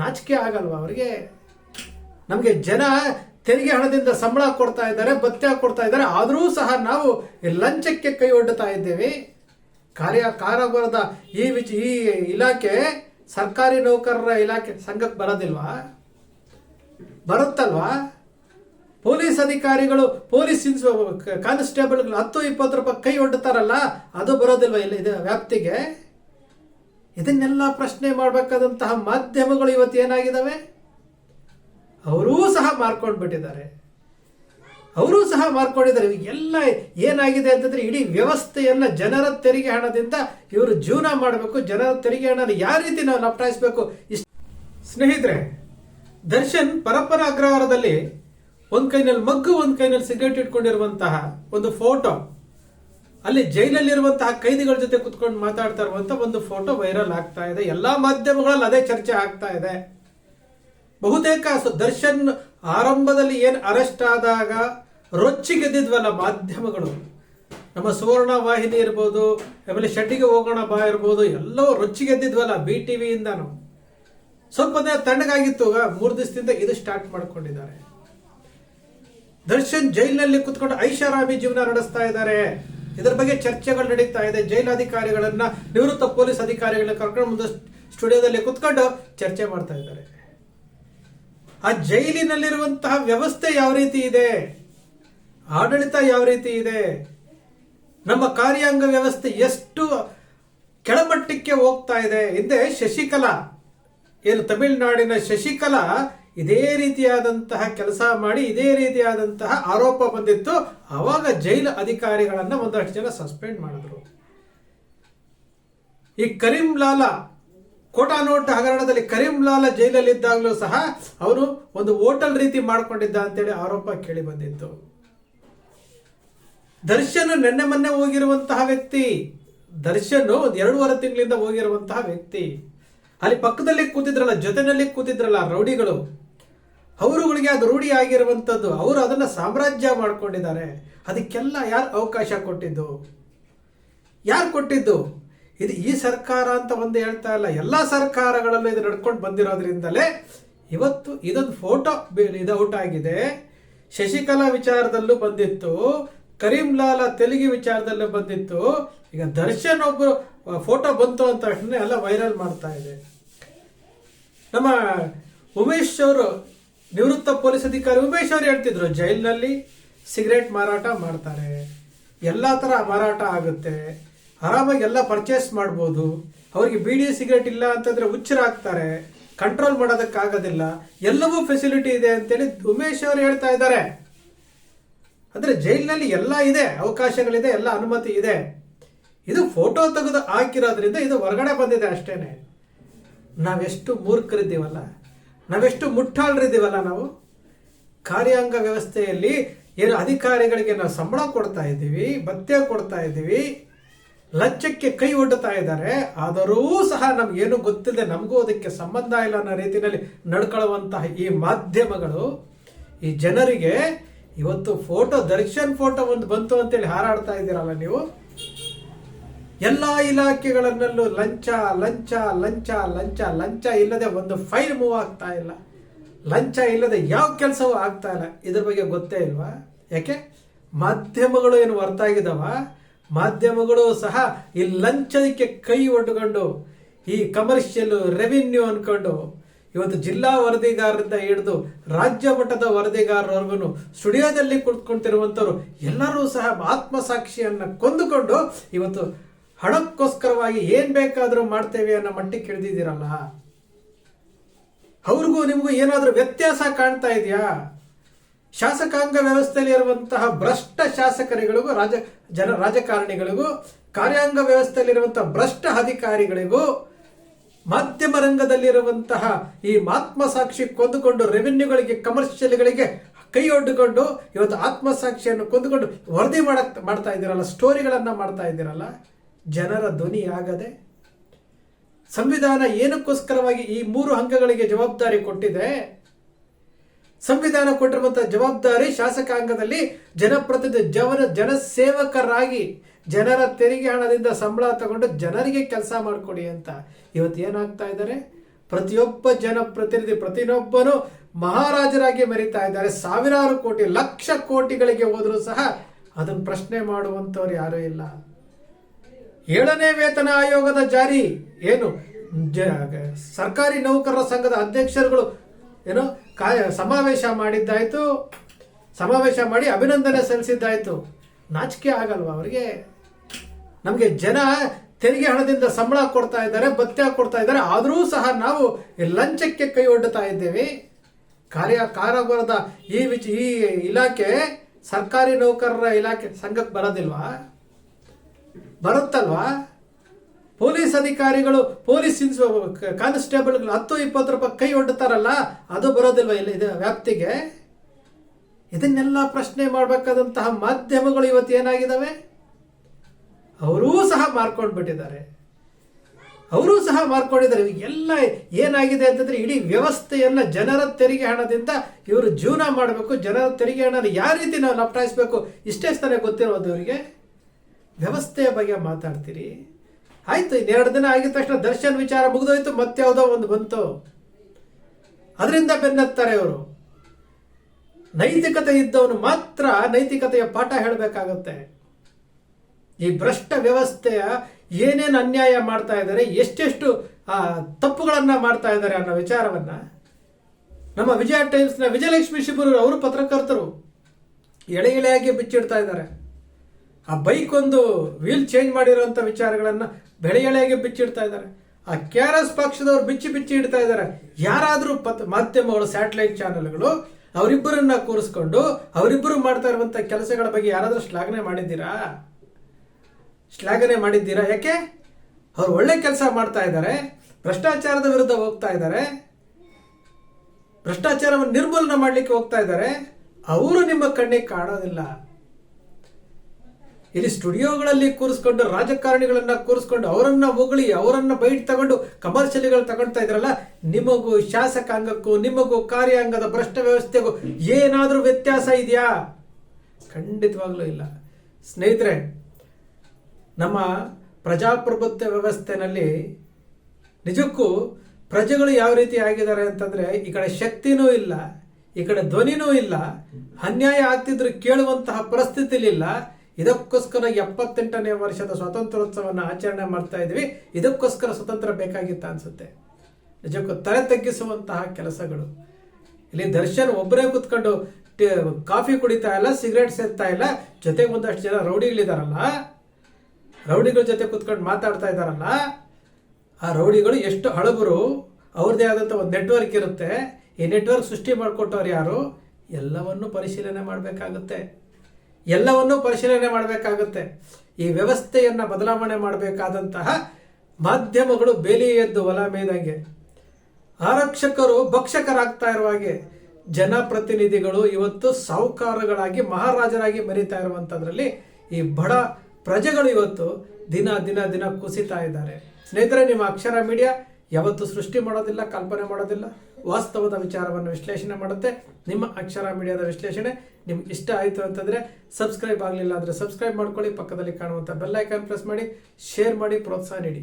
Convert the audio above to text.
ನಾಚಿಕೆ ಆಗಲ್ವಾ? ಅವರಿಗೆ ನಮಗೆ ಜನ ತೆರಿಗೆ ಹಣದಿಂದ ಸಂಬಳ ಕೊಡ್ತಾ ಇದ್ದಾರೆ, ಭತ್ಯ ಕೊಡ್ತಾ ಇದ್ದಾರೆ. ಆದರೂ ಸಹ ನಾವು ಲಂಚಕ್ಕೆ ಕೈ ಒಡ್ಡುತ್ತಾ ಇದ್ದೇವೆ. ಕಾರ್ಯ ಕಾರವಾರದ ಈ ವಿಚ, ಈ ಇಲಾಖೆ ಸರ್ಕಾರಿ ನೌಕರರ ಇಲಾಖೆ ಸಂಘಕ್ಕೆ ಬರೋದಿಲ್ವಾ? ಬರುತ್ತಲ್ವಾ? ಪೊಲೀಸ್ ಅಧಿಕಾರಿಗಳು, ಪೊಲೀಸ್ ಇನ್ಸ್, ಕಾನ್ಸ್ಟೇಬಲ್ಗಳು ಹತ್ತು ಇಪ್ಪತ್ತು ರೂಪಾಯಿ ಕೈ ಒಡ್ಡುತ್ತಾರಲ್ಲ ಅದು ಬರೋದಿಲ್ವಾ ಇಲ್ಲಿ ವ್ಯಾಪ್ತಿಗೆ? ಇದನ್ನೆಲ್ಲ ಪ್ರಶ್ನೆ ಮಾಡಬೇಕಾದಂತಹ ಮಾಧ್ಯಮಗಳು ಇವತ್ತು ಏನಾಗಿದ್ದಾವೆ? ಅವರೂ ಸಹ ಮಾರ್ಕೊಂಡು ಬಿಟ್ಟಿದ್ದಾರೆ ಅವರೂ ಸಹ ಮಾರ್ಕೊಂಡಿದ್ದಾರೆ. ಎಲ್ಲ ಏನಾಗಿದೆ ಅಂತಂದ್ರೆ ಇಡೀ ವ್ಯವಸ್ಥೆಯನ್ನ ಜನರ ತೆರಿಗೆ ಹಣದಿಂದ ಇವರು ಜೀವನ ಮಾಡಬೇಕು. ಜನರ ತೆರಿಗೆ ಹಣನ ಯಾವ ರೀತಿ ನಾವು ಲಪಟಾಯಿಸಬೇಕು ಇಷ್ಟ ಸ್ನೇಹಿತರೆ, ದರ್ಶನ್ ಪರಪ್ಪನ ಅಗ್ರಹಾರದಲ್ಲಿ ಒಂದು ಕೈನಲ್ಲಿ ಮಗ್ಗು, ಒಂದು ಕೈನಲ್ಲಿ ಸಿಗರೇಟ್ ಇಟ್ಕೊಂಡಿರುವಂತಹ ಒಂದು ಫೋಟೋ ಅಲ್ಲಿ ಜೈಲಲ್ಲಿರುವಂತಹ ಕೈದಿಗಳ ಜೊತೆ ಕುತ್ಕೊಂಡು ಮಾತಾಡ್ತಾ ಇರುವಂತ ಒಂದು ಫೋಟೋ ವೈರಲ್ ಆಗ್ತಾ ಇದೆ. ಎಲ್ಲಾ ಮಾಧ್ಯಮಗಳಲ್ಲಿ ಅದೇ ಚರ್ಚೆ ಆಗ್ತಾ ಇದೆ. ಬಹುತೇಕ ದರ್ಶನ್ ಆರಂಭದಲ್ಲಿ ಏನ್ ಅರೆಸ್ಟ್ ಆದಾಗ ರೊಚ್ಚಿಗೆದ್ದಿದ್ವಲ್ಲ ಮಾಧ್ಯಮಗಳು. ನಮ್ಮ ಸುವರ್ಣ ವಾಹಿನಿ ಇರ್ಬೋದು, ಆಮೇಲೆ ಶೆಟ್ಟಿಗೆ ಹೋಗೋಣ ಬಾ ಇರ್ಬೋದು ಎಲ್ಲವೂ ರೊಚ್ಚಿಗೆದ್ದಿದ್ವಲ್ಲ ಬಿ ಟಿ ಟಿವಿಯಿಂದನು ಸ್ವಲ್ಪ ದಿನ ತಣ್ಣಗಾಗಿತ್ತು ಮೂರು ದಿವಸದಿಂದ ಇದು ಸ್ಟಾರ್ಟ್ ಮಾಡ್ಕೊಂಡಿದ್ದಾರೆ. ದರ್ಶನ್ ಜೈಲಿನಲ್ಲಿ ಕುತ್ಕೊಂಡು ಐಷಾರಾಮಿ ಜೀವನ ನಡೆಸ್ತಾ ಇದ್ದಾರೆ. ಇದರ ಬಗ್ಗೆ ಚರ್ಚೆಗಳು ನಡೀತಾ ಇದೆ. ಜೈಲ್ ಅಧಿಕಾರಿಗಳನ್ನ ನಿವೃತ್ತ ಪೊಲೀಸ್ ಅಧಿಕಾರಿಗಳನ್ನ ಕರ್ಕೊಂಡು ಮುಂದೆ ಸ್ಟುಡಿಯೋದಲ್ಲಿ ಕುತ್ಕೊಂಡು ಚರ್ಚೆ ಮಾಡ್ತಾ ಇದ್ದಾರೆ. ಆ ಜೈಲಿನಲ್ಲಿರುವಂತಹ ವ್ಯವಸ್ಥೆ ಯಾವ ರೀತಿ ಇದೆ? ಆಡಳಿತ ಯಾವ ರೀತಿ ಇದೆ? ನಮ್ಮ ಕಾರ್ಯಾಂಗ ವ್ಯವಸ್ಥೆ ಎಷ್ಟು ಕೆಳಮಟ್ಟಕ್ಕೆ ಹೋಗ್ತಾ ಇದೆ? ಹಿಂದೆ ಶಶಿಕಲಾ, ಏನು ತಮಿಳುನಾಡಿನ ಶಶಿಕಲಾ ಇದೇ ರೀತಿಯಾದಂತಹ ಕೆಲಸ ಮಾಡಿ, ಇದೇ ರೀತಿಯಾದಂತಹ ಆರೋಪ ಬಂದಿತ್ತು. ಅವಾಗ ಜೈಲು ಅಧಿಕಾರಿಗಳನ್ನು ಒಂದಷ್ಟು ಜನ ಸಸ್ಪೆಂಡ್ ಮಾಡಿದ್ರು. ಈ ಕರೀಂ ಲಾಲಾ, ಕೋಟಾ ನೋಟ್ ಹಗರಣದಲ್ಲಿ ಕರೀಂ ಲಾಲಾ ಜೈಲಲ್ಲಿದ್ದಾಗಲೂ ಸಹ ಅವರು ಒಂದು ಹೋಟೆಲ್ ರೀತಿ ಮಾಡಿಕೊಂಡಿದ್ದ ಅಂತೇಳಿ ಆರೋಪ ಕೇಳಿ ಬಂದಿತ್ತು. ದರ್ಶನ್ ನೆನ್ನೆ ಮೊನ್ನೆ ಹೋಗಿರುವಂತಹ ವ್ಯಕ್ತಿ, ದರ್ಶನ್ ಒಂದು ಎರಡೂವರೆ ತಿಂಗಳಿಂದ ಹೋಗಿರುವಂತಹ ವ್ಯಕ್ತಿ. ಅಲ್ಲಿ ಪಕ್ಕದಲ್ಲಿ ಕೂತಿದ್ರಲ್ಲ ಜೊತೆನಲ್ಲಿ ಕೂತಿದ್ರಲ್ಲ ರೌಡಿಗಳು. ಅವರುಗಳಿಗೆ ಅದು ರೂಢಿ ಆಗಿರುವಂಥದ್ದು. ಅವರು ಅದನ್ನ ಸಾಮ್ರಾಜ್ಯ ಮಾಡ್ಕೊಂಡಿದ್ದಾರೆ. ಅದಕ್ಕೆಲ್ಲ ಯಾರು ಅವಕಾಶ ಕೊಟ್ಟಿದ್ದು? ಯಾರು ಕೊಟ್ಟಿದ್ದು? ಇದು ಈ ಸರ್ಕಾರ ಅಂತ ಒಂದು ಹೇಳ್ತಾ ಇಲ್ಲ. ಎಲ್ಲ ಸರ್ಕಾರಗಳಲ್ಲೂ ಇದು ನಡ್ಕೊಂಡು ಬಂದಿರೋದ್ರಿಂದಲೇ ಇವತ್ತು ಇದೊಂದು ಫೋಟೋ ಇದು ಔಟ್ ಆಗಿದೆ. ಶಶಿಕಲಾ ವಿಚಾರದಲ್ಲೂ ಬಂದಿತ್ತು. ಕರೀಂ ತೆಲುಗಿ ವಿಚಾರದಲ್ಲೂ ಬಂದಿತ್ತು. ಈಗ ದರ್ಶನ್ ಒಬ್ಬರು ಫೋಟೋ ಬಂತು ಅಂತ ಎಲ್ಲ ವೈರಲ್ ಮಾಡ್ತಾ ಇದೆ. ನಮ್ಮ ಉಮೇಶ್ ಅವರು ನಿವೃತ್ತ ಪೊಲೀಸ್ ಅಧಿಕಾರಿ ಉಮೇಶ್ ಅವರು ಹೇಳ್ತಿದ್ರು, ಜೈಲಿನಲ್ಲಿ ಸಿಗರೇಟ್ ಮಾರಾಟ ಮಾಡ್ತಾರೆ. ಎಲ್ಲಾ ತರ ಮಾರಾಟ ಆಗುತ್ತೆ. ಆರಾಮಾಗಿ ಎಲ್ಲ ಪರ್ಚೇಸ್ ಮಾಡ್ಬೋದು. ಅವ್ರಿಗೆ ಬಿಡಿ ಸಿಗರೇಟ್ ಇಲ್ಲ ಅಂತಂದ್ರೆ ಹುಚ್ಚರಾಗ್ತಾರೆ ಕಂಟ್ರೋಲ್ ಮಾಡೋದಕ್ಕಾಗೋದಿಲ್ಲ. ಎಲ್ಲವೂ ಫೆಸಿಲಿಟಿ ಇದೆ ಅಂತೇಳಿ ಉಮೇಶ್ ಅವರು ಹೇಳ್ತಾ ಇದ್ದಾರೆ. ಅಂದ್ರೆ ಜೈಲಿನಲ್ಲಿ ಎಲ್ಲ ಇದೆ, ಅವಕಾಶಗಳಿದೆ, ಎಲ್ಲ ಅನುಮತಿ ಇದೆ. ಇದು ಫೋಟೋ ತೆಗೆದು ಹಾಕಿರೋದ್ರಿಂದ ಇದು ಹೊರಗಡೆ ಬಂದಿದೆ ಅಷ್ಟೇನೆ. ನಾವೆಷ್ಟು ಮೂರ್ಖರಿದ್ದೀವಲ್ಲ. ನಾವೆಷ್ಟು ಮುಟ್ಟಾಳರಿದ್ದೀವಲ್ಲ ನಾವು? ಕಾರ್ಯಾಂಗ ವ್ಯವಸ್ಥೆಯಲ್ಲಿ ಏನು ಅಧಿಕಾರಿಗಳಿಗೆ ನಾವು ಸಂಬಳ ಕೊಡ್ತಾ ಇದ್ದೀವಿ, ಭತ್ಯ ಕೊಡ್ತಾ ಇದ್ದೀವಿ, ಲಂಚಕ್ಕೆ ಕೈ ಒಡ್ಡುತ್ತಾ ಇದ್ದಾರೆ. ಆದರೂ ಸಹ ನಮ್ಗೇನು ಗೊತ್ತಿಲ್ಲದೆ ನಮಗೂ ಅದಕ್ಕೆ ಸಂಬಂಧ ಇಲ್ಲ ಅನ್ನೋ ರೀತಿಯಲ್ಲಿ ನಡ್ಕೊಳ್ಳುವಂತಹ ಈ ಮಾಧ್ಯಮಗಳು, ಈ ಜನರಿಗೆ ಇವತ್ತು ಫೋಟೋ, ದರ್ಶನ್ ಫೋಟೋ ಒಂದು ಬಂತು ಅಂತೇಳಿ ಹಾರಾಡ್ತಾ ಇದ್ದೀರಲ್ಲ ನೀವು? ಎಲ್ಲಾ ಇಲಾಖೆಗಳನ್ನಲ್ಲೂ ಲಂಚ ಲಂಚ ಲಂಚ ಲಂಚ ಲಂಚ ಇಲ್ಲದೆ ಒಂದು ಫೈಲ್ ಮೂವ್ ಆಗ್ತಾ ಇಲ್ಲ. ಲಂಚ ಇಲ್ಲದೆ ಯಾವ ಕೆಲಸವೂ ಆಗ್ತಾ ಇಲ್ಲ. ಇದ್ರ ಬಗ್ಗೆ ಗೊತ್ತೇ ಇಲ್ವಾ? ಯಾಕೆ? ಮಾಧ್ಯಮಗಳು ಏನು ಹೊರತಾಗಿದ್ದಾವ ಮಾಧ್ಯಮಗಳು ಸಹ ಈ ಲಂಚದಕ್ಕೆ ಕೈ ಒಡ್ಕೊಂಡು, ಈ ಕಮರ್ಷಿಯಲ್ ರೆವಿನ್ಯೂ ಅನ್ಕೊಂಡು, ಇವತ್ತು ಜಿಲ್ಲಾ ವರದಿಗಾರರಿಂದ ಹಿಡಿದು ರಾಜ್ಯ ಮಟ್ಟದ ವರದಿಗಾರರವರೆಗೂ ಸ್ಟುಡಿಯೋದಲ್ಲಿ ಕುಳಿತುಕೊಂತಿರುವಂತವ್ರು ಎಲ್ಲರೂ ಸಹ ಆತ್ಮಸಾಕ್ಷಿಯನ್ನು ಕೊಂದುಕೊಂಡು ಇವತ್ತು ಹಣಕ್ಕೋಸ್ಕರವಾಗಿ ಏನ್ ಬೇಕಾದರೂ ಮಾಡ್ತೇವೆ ಅನ್ನೋ ಮಟ್ಟಿಗೆ ಹಿಡಿದಿದ್ದೀರಲ್ಲ ಅವ್ರಿಗೂ ನಿಮಗೂ ಏನಾದರೂ ವ್ಯತ್ಯಾಸ ಕಾಣ್ತಾ ಇದೆಯಾ? ಶಾಸಕಾಂಗ ವ್ಯವಸ್ಥೆಯಲ್ಲಿ ಇರುವಂತಹ ಭ್ರಷ್ಟ ಶಾಸಕರುಗಳಿಗೂ, ರಾಜ, ಜನ, ರಾಜಕಾರಣಿಗಳಿಗೂ, ಕಾರ್ಯಾಂಗ ವ್ಯವಸ್ಥೆಯಲ್ಲಿರುವಂತಹ ಭ್ರಷ್ಟ ಅಧಿಕಾರಿಗಳಿಗೂ, ಮಾಧ್ಯಮ ರಂಗದಲ್ಲಿರುವಂತಹ ಈ ಆತ್ಮಸಾಕ್ಷಿ ಕೊಂದುಕೊಂಡು ರೆವಿನ್ಯೂಗಳಿಗೆ, ಕಮರ್ಷಿಯಲ್ಗಳಿಗೆ ಕೈ ಇವತ್ತು ಆತ್ಮಸಾಕ್ಷಿಯನ್ನು ಕೊಂದುಕೊಂಡು ವರದಿ ಮಾಡಕ್, ಮಾಡ್ತಾ ಇದ್ದೀರಲ್ಲ, ಸ್ಟೋರಿಗಳನ್ನು ಮಾಡ್ತಾ ಇದ್ದೀರಲ್ಲ? ಜನರ ಧ್ವನಿ ಆಗದೆ ಸಂವಿಧಾನ ಏನಕ್ಕೋಸ್ಕರವಾಗಿ ಈ ಮೂರು ಅಂಗಗಳಿಗೆ ಜವಾಬ್ದಾರಿ ಕೊಟ್ಟಿದೆ? ಸಂವಿಧಾನ ಕೊಟ್ಟಿರುವಂತಹ ಜವಾಬ್ದಾರಿ ಶಾಸಕಾಂಗದಲ್ಲಿ ಜನಪ್ರತಿನಿಧಿ ಜವನ ಜನಸೇವಕರಾಗಿ ಜನರ ತೆರಿಗೆ ಹಣದಿಂದ ಸಂಬಳ ತಗೊಂಡು ಜನರಿಗೆ ಕೆಲಸ ಮಾಡಿಕೊಡಿ ಅಂತ ಇವತ್ತು ಏನಾಗ್ತಾ ಇದ್ದಾರೆ? ಪ್ರತಿಯೊಬ್ಬ ಜನಪ್ರತಿನಿಧಿ ಪ್ರತಿಯೊಬ್ಬನು ಮಹಾರಾಜರಾಗಿ ಮರಿತಾ ಇದ್ದಾರೆ. ಸಾವಿರಾರು ಕೋಟಿ, ಲಕ್ಷ ಕೋಟಿಗಳಿಗೆ ಹೋದರೂ ಸಹ ಅದನ್ನು ಪ್ರಶ್ನೆ ಮಾಡುವಂಥವ್ರು ಯಾರೂ ಇಲ್ಲ. ಏಳನೇ ವೇತನ ಆಯೋಗದ ಜಾರಿ ಏನು? ಸರ್ಕಾರಿ ನೌಕರರ ಸಂಘದ ಅಧ್ಯಕ್ಷರುಗಳು ಏನು, ಕಾ, ಸಮಾವೇಶ ಮಾಡಿದ್ದಾಯ್ತು. ಸಮಾವೇಶ ಮಾಡಿ ಅಭಿನಂದನೆ ಸಲ್ಲಿಸಿದ್ದಾಯ್ತು. ನಾಚಿಕೆ ಆಗಲ್ವಾ ಅವರಿಗೆ? ನಮಗೆ ಜನ ತೆರಿಗೆ ಹಣದಿಂದ ಸಂಬಳ ಕೊಡ್ತಾ ಇದ್ದಾರೆ, ಭತ್ಯೆ ಕೊಡ್ತಾ ಇದ್ದಾರೆ. ಆದರೂ ಸಹ ನಾವು ಲಂಚಕ್ಕೆ ಕೈ ಒಡ್ಡುತ್ತಾ ಇದ್ದೇವೆ. ಕಾರ್ಯ, ಕಾರಾಗೃಹದ ಈ ವಿಚ, ಈ ಇಲಾಖೆ ಸರ್ಕಾರಿ ನೌಕರರ ಇಲಾಖೆ, ಸಂಘಕ್ಕೆ ಬರೋದಿಲ್ವಾ? ಬರುತ್ತಲ್ವಾ? ಪೊಲೀಸ್ ಅಧಿಕಾರಿಗಳು, ಪೊಲೀಸ್ ಇನ್ಸ್ ಕಾನ್ಸ್ಟೇಬಲ್ಗಳು ಹತ್ತು ಇಪ್ಪತ್ತು ರೂಪಾಯಿ ಕೈ ಒಡ್ಡುತ್ತಾರಲ್ಲ ಅದು ಬರೋದಿಲ್ವ ಇಲ್ಲಿ, ಇದು ವ್ಯಾಪ್ತಿಗೆ? ಇದನ್ನೆಲ್ಲ ಪ್ರಶ್ನೆ ಮಾಡಬೇಕಾದಂತಹ ಮಾಧ್ಯಮಗಳು ಇವತ್ತು ಏನಾಗಿದ್ದಾವೆ ಅವರೂ ಸಹ ಮಾರ್ಕೊಂಡು ಬಿಟ್ಟಿದ್ದಾರೆ ಅವರೂ ಸಹ ಮಾರ್ಕೊಂಡಿದ್ದಾರೆ. ಎಲ್ಲ ಏನಾಗಿದೆ ಅಂತಂದ್ರೆ ಇಡೀ ವ್ಯವಸ್ಥೆಯನ್ನ ಜನರ ತೆರಿಗೆ ಹಣದಿಂದ ಇವರು ಜೀವನ ಮಾಡಬೇಕು. ಜನರ ತೆರಿಗೆ ಹಣನ ಯಾವ ರೀತಿ ನಾವು ಲಪಟಾಯಿಸ್ಬೇಕು ಇಷ್ಟೇ ತಾನೇ ಗೊತ್ತಿರೋದು ಇವರಿಗೆ. ವ್ಯವಸ್ಥೆಯ ಬಗ್ಗೆ ಮಾತಾಡ್ತೀರಿ? ಆಯ್ತು, ಇನ್ನೆರಡು ದಿನ ಆಗಿದ ತಕ್ಷಣ ದರ್ಶನ್ ವಿಚಾರ ಮುಗಿದೋಯ್ತು, ಮತ್ತೆ ಯಾವುದೋ ಒಂದು ಬಂತು. ಅದರಿಂದ ಬೆನ್ನತ್ತಾರೆ ಅವರು ನೈತಿಕತೆ ಇದ್ದವನು ಮಾತ್ರ ನೈತಿಕತೆಯ ಪಾಠ ಹೇಳಬೇಕಾಗತ್ತೆ. ಈ ಭ್ರಷ್ಟ ವ್ಯವಸ್ಥೆಯ ಏನೇನು ಅನ್ಯಾಯ ಮಾಡ್ತಾ ಇದ್ದಾರೆ, ಎಷ್ಟೆಷ್ಟು ತಪ್ಪುಗಳನ್ನ ಮಾಡ್ತಾ ಇದ್ದಾರೆ ಅನ್ನೋ ವಿಚಾರವನ್ನ ನಮ್ಮ ವಿಜಯ ಟೈಮ್ಸ್ನ ವಿಜಯಲಕ್ಷ್ಮಿ ಶಿಬುರು ಅವರು ಪತ್ರಕರ್ತರು. ಎಳೆ ಎಳೆಯಾಗಿ ಬಿಚ್ಚಿಡ್ತಾ ಇದ್ದಾರೆ. ಆ ಬೈಕ್ ಒಂದು ವೀಲ್ ಚೇಂಜ್ ಮಾಡಿರುವಂತ ವಿಚಾರಗಳನ್ನ ಬೆಳೆ ಎಳೆಗೆ ಬಿಚ್ಚಿಡ್ತಾ ಇದ್ದಾರೆ. ಆ ಕೆ ಆರ್ ಎಸ್ ಪಕ್ಷದವ್ರು ಬಿಚ್ಚಿ ಬಿಚ್ಚಿ ಇಡ್ತಾ ಇದ್ದಾರೆ. ಯಾರಾದರೂ ಪತ್, ಮಾಧ್ಯಮಗಳು ಸ್ಯಾಟಲೈಟ್ ಚಾನೆಲ್ಗಳು ಅವರಿಬ್ಬರನ್ನ ಕೂರಿಸ್ಕೊಂಡು ಅವರಿಬ್ಬರು ಮಾಡ್ತಾ ಇರುವಂತ ಕೆಲಸಗಳ ಬಗ್ಗೆ ಯಾರಾದರೂ ಶ್ಲಾಘನೆ ಮಾಡಿದ್ದೀರಾ? ಶ್ಲಾಘನೆ ಮಾಡಿದ್ದೀರಾ? ಯಾಕೆ? ಅವ್ರು ಒಳ್ಳೆ ಕೆಲಸ ಮಾಡ್ತಾ ಇದ್ದಾರೆ. ಭ್ರಷ್ಟಾಚಾರದ ವಿರುದ್ಧ ಹೋಗ್ತಾ ಇದ್ದಾರೆ. ಭ್ರಷ್ಟಾಚಾರವನ್ನು ನಿರ್ಮೂಲನೆ ಮಾಡಲಿಕ್ಕೆ ಹೋಗ್ತಾ ಇದ್ದಾರೆ. ಅವರು ನಿಮ್ಮ ಕಣ್ಣಿಗೆ ಕಾಣೋದಿಲ್ಲ. ಇಲ್ಲಿ ಸ್ಟುಡಿಯೋಗಳಲ್ಲಿ ಕೂರಿಸ್ಕೊಂಡು ರಾಜಕಾರಣಿಗಳನ್ನ ಕೂರಿಸ್ಕೊಂಡು ಅವರನ್ನ ಹೊಗಳಿ, ಅವರನ್ನ ಬೈಟ್ ತಗೊಂಡು ಕಮರ್ಷಿಯಲ್ಗಳು ತಗೊಳ್ತಾ ಇದ್ರಲ್ಲ, ನಿಮಗೂ ಶಾಸಕಾಂಗಕ್ಕೂ, ನಿಮಗೂ ಕಾರ್ಯಾಂಗದ ಭ್ರಷ್ಟ ವ್ಯವಸ್ಥೆಗೂ ಏನಾದರೂ ವ್ಯತ್ಯಾಸ ಇದೆಯಾ? ಖಂಡಿತವಾಗ್ಲೂ ಇಲ್ಲ. ಸ್ನೇಹಿತರೆ, ನಮ್ಮ ಪ್ರಜಾಪ್ರಭುತ್ವ ವ್ಯವಸ್ಥೆನಲ್ಲಿ ನಿಜಕ್ಕೂ ಪ್ರಜೆಗಳು ಯಾವ ರೀತಿ ಆಗಿದ್ದಾರೆ ಅಂತಂದ್ರೆ, ಈ ಕಡೆ ಶಕ್ತಿನೂ ಇಲ್ಲ, ಈ ಕಡೆ ಧ್ವನಿನೂ ಇಲ್ಲ, ಅನ್ಯಾಯ ಆಗ್ತಿದ್ರು ಕೇಳುವಂತಹ ಪರಿಸ್ಥಿತಿಲಿ ಇಲ್ಲ ಇದಕ್ಕೋಸ್ಕರ ಎಪ್ಪತ್ತೆಂಟನೇ ವರ್ಷದ ಸ್ವಾತಂತ್ರ್ಯೋತ್ಸವವನ್ನು ಆಚರಣೆ ಮಾಡ್ತಾ ಇದ್ವಿ ಇದಕ್ಕೋಸ್ಕರ ಸ್ವತಂತ್ರ ಬೇಕಾಗಿತ್ತ ಅನ್ಸುತ್ತೆ. ನಿಜಕ್ಕೂ ತಲೆ ತಗ್ಗಿಸುವಂತಹ ಕೆಲಸಗಳು. ಇಲ್ಲಿ ದರ್ಶನ್ ಒಬ್ಬರೇ ಕುತ್ಕೊಂಡು ಕಾಫಿ ಕುಡಿತಾ ಇಲ್ಲ, ಸಿಗರೇಟ್ ಸೇರ್ತಾ ಇಲ್ಲ. ಜೊತೆಗೆ ಒಂದಷ್ಟು ಜನ ರೌಡಿಗಳಿದಾರಲ್ಲ. ರೌಡಿಗಳ ಜೊತೆ ಕುತ್ಕೊಂಡು ಮಾತಾಡ್ತಾ ಇದ್ದಾರಲ್ಲ ಆ ರೌಡಿಗಳು ಎಷ್ಟು ಹಳಬರು. ಅವ್ರದ್ದೇ ಆದಂಥ ಒಂದು ನೆಟ್ವರ್ಕ್ ಇರುತ್ತೆ. ಈ ನೆಟ್ವರ್ಕ್ ಸೃಷ್ಟಿ ಮಾಡಿಕೊಟ್ಟವ್ರು ಯಾರು? ಎಲ್ಲವನ್ನು ಪರಿಶೀಲನೆ ಮಾಡಬೇಕಾಗುತ್ತೆ. ಎಲ್ಲವನ್ನೂ ಪರಿಶೀಲನೆ ಮಾಡಬೇಕಾಗುತ್ತೆ. ಈ ವ್ಯವಸ್ಥೆಯನ್ನು ಬದಲಾವಣೆ ಮಾಡಬೇಕಾದಂತಹ ಮಾಧ್ಯಮಗಳು ಬೇಲಿ ಎದ್ದು ಹೊಲ ಮೇದಂಗೆ. ಆರಕ್ಷಕರು ಭಕ್ಷಕರಾಗ್ತಾ ಇರುವ ಹಾಗೆ ಜನಪ್ರತಿನಿಧಿಗಳು ಇವತ್ತು ಸಾಹುಕಾರಗಳಾಗಿ ಮಹಾರಾಜರಾಗಿ ಮರಿತಾ ಇರುವಂತದ್ರಲ್ಲಿ ಈ ಬಡ ಪ್ರಜೆಗಳು ಇವತ್ತು ದಿನ ದಿನ ದಿನ ಕುಸಿತಾ ಇದ್ದಾರೆ. ಸ್ನೇಹಿತರೆ, ನಿಮ್ಮ ಅಕ್ಷರ ಮೀಡಿಯಾ ಯಾವತ್ತು ಸೃಷ್ಟಿ ಮಾಡೋದಿಲ್ಲ, ಕಲ್ಪನೆ ಮಾಡೋದಿಲ್ಲ. ವಾಸ್ತವದ ವಿಚಾರವನ್ನು ವಿಶ್ಲೇಷಣೆ ಮಾಡುತ್ತೆ. ನಿಮ್ಮ ಅಕ್ಷರ ಮೀಡಿಯಾದ ವಿಶ್ಲೇಷಣೆ ನಿಮ್ಗೆ ಇಷ್ಟ ಆಯಿತು ಅಂತಂದರೆ ಸಬ್ಸ್ಕ್ರೈಬ್ ಆಗಲಿಲ್ಲ ಅಂದರೆ ಸಬ್ಸ್ಕ್ರೈಬ್ ಮಾಡ್ಕೊಳ್ಳಿ, ಪಕ್ಕದಲ್ಲಿ ಕಾಣುವಂಥ ಬೆಲ್ ಐಕಾನ್ ಪ್ರೆಸ್ ಮಾಡಿ ಶೇರ್ ಮಾಡಿ, ಪ್ರೋತ್ಸಾಹ ನೀಡಿ.